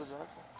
sıcak.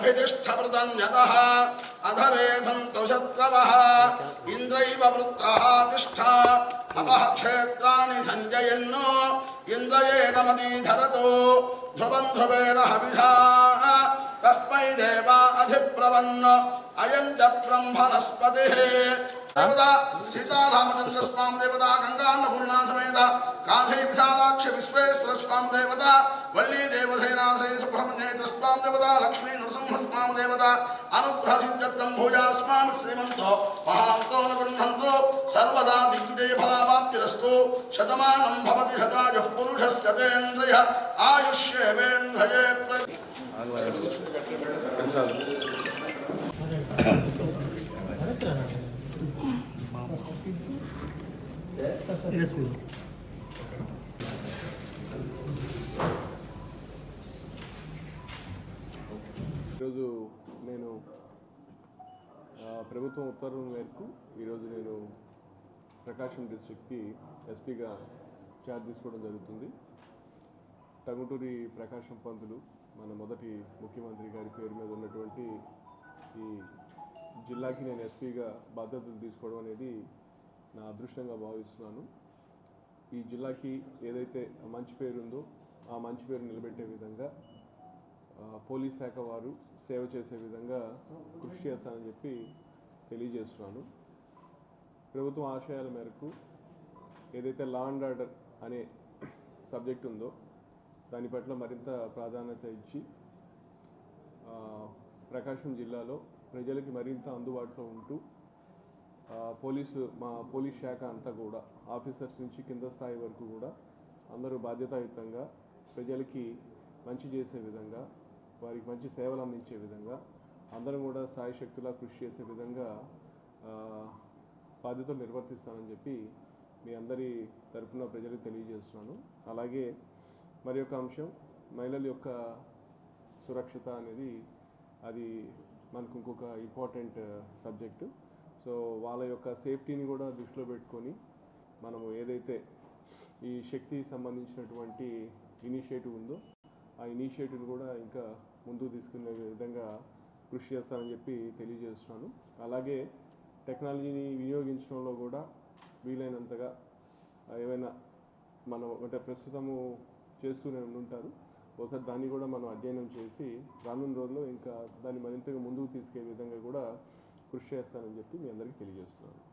अभितिष्ठवृतन्यतः अधरे सन्तु शत्रवः इन्द्रैव वृत्रः तिष्ठा अपः क्षेत्राणि सञ्जयन्नो इन्द्रयेण मदीधरतु ध्रुवं ध्रुवेण हविषा तस्मै देवा अधिप्रवन्न अयं च ब्रह्मणस्पतिः देवता सीतारामचंद्र स्वामी देवता गंगान्नपूर्णा समेत काधै विशालाक्ष विश्वेश्वर स्वामी देवता वल्ली देवसेना श्री సర్వదా అనుగ్రహసిద్ధత్వం భూయాస్మాన్ శ్రీమంతో మహాంతో నృహంతో సర్వదా దిగ్విజయ ఫలాభాప్తిరస్తో శతమానం భవతి శతాయ పురుషస్తేంద్రయ ఆయుష్యేవేంద్రయే Yes, ఈరోజు నేను ప్రభుత్వం ఉత్తర్వుల మేరకు ఈరోజు నేను ప్రకాశం డిస్ట్రిక్ట్కి ఎస్పీగా ఛార్జ్ తీసుకోవడం జరుగుతుంది. టంగుటూరి ప్రకాశం పంతులు మన మొదటి ముఖ్యమంత్రి గారి పేరు మీద ఉన్నటువంటి ఈ జిల్లాకి నేను ఎస్పీగా బాధ్యతలు తీసుకోవడం అనేది నా అదృష్టంగా భావిస్తున్నాను. ఈ జిల్లాకి ఏదైతే మంచి పేరు ఉందో ఆ మంచి పేరు నిలబెట్టే విధంగా పోలీస్ శాఖ వారు సేవ చేసే విధంగా కృషి చేస్తానని చెప్పి తెలియజేస్తున్నాను. ప్రభుత్వం ఆశయాల మేరకు ఏదైతే లా అండ్ ఆర్డర్ అనే సబ్జెక్ట్ ఉందో దాని పట్ల మరింత ప్రాధాన్యత ఇచ్చి ప్రకాశం జిల్లాలో ప్రజలకి మరింత అందుబాటులో ఉంటూ పోలీసు మా పోలీస్ శాఖ అంతా కూడా ఆఫీసర్స్ నుంచి కింద స్థాయి వరకు కూడా అందరూ బాధ్యతాయుతంగా ప్రజలకి మంచి చేసే విధంగా వారికి మంచి సేవలు అందించే విధంగా అందరం కూడా సాయశక్తులా కృషి చేసే విధంగా బాధ్యతలు నిర్వర్తిస్తానని చెప్పి మీ అందరి తరఫున ప్రజలకు తెలియజేస్తున్నాను. అలాగే మరి యొక్క అంశం మహిళల యొక్క సురక్షత అనేది అది మనకు ఇంకొక ఇంపార్టెంట్ సబ్జెక్టు. సో వాళ్ళ యొక్క సేఫ్టీని కూడా దృష్టిలో పెట్టుకొని మనము ఏదైతే ఈ శక్తికి సంబంధించినటువంటి ఇనిషియేటివ్ ఉందో ఆ ఇనిషియేటివ్ని కూడా ఇంకా ముందుకు తీసుకునే విధంగా కృషి చేస్తానని చెప్పి తెలియజేస్తున్నాను. అలాగే టెక్నాలజీని వినియోగించడంలో కూడా వీలైనంతగా ఏమైనా ఏవైనా మనం అంటే ప్రస్తుతము చేస్తూనే ఉంటారు ఒకసారి దాన్ని కూడా మనం అధ్యయనం చేసి రానున్న రోజుల్లో ఇంకా దాన్ని మరింతగా ముందుకు తీసుకెళ్ళే విధంగా కూడా కృషి చేస్తానని చెప్పి మీ అందరికీ తెలియజేస్తున్నాను.